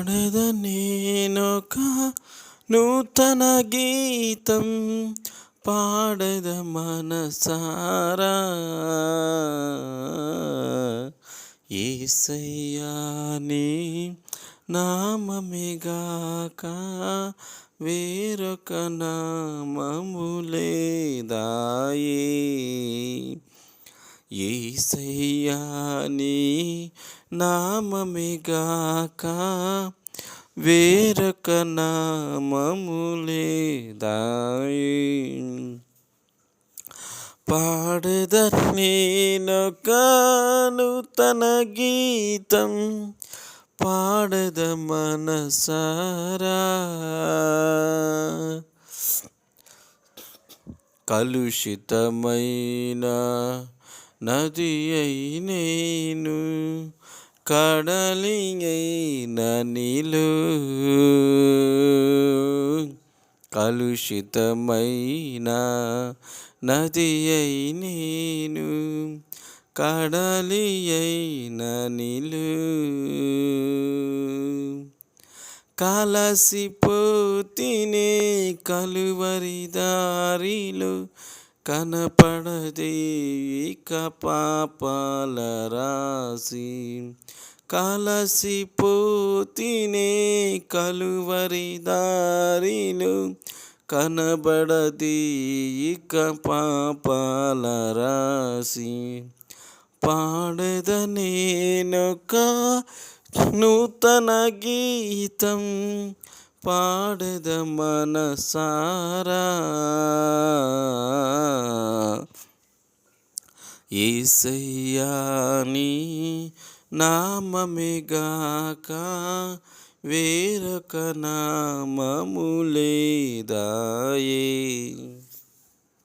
పాడద నేనొక నూతన గీతం పాడద మనసారా. ఏసయ్యాని నామమిగాక వేరొక నామములేదాయే ఏసయ్యాని నామమిగాక వేరొక నామము లేదాయి. నేనొక నూతన గీతం పాడద మనసారా. కలుషితమైన నది అయినేను కడలి అయిన నీలు కలుషితమైన నది అయినేను కడలి అయిన కలసిపోతినే కలువరి దారిలో కనపడదే ఇక పాపాల రాసి కలసిపోతినే కలువరి దారిను కనబడది ఇక పాపాల రాసి పాడద నేనొక నూతన గీతం పాడద మనసారా. ఏసయ్యాని నామమేగాక వేరొక నామము లేదాయే.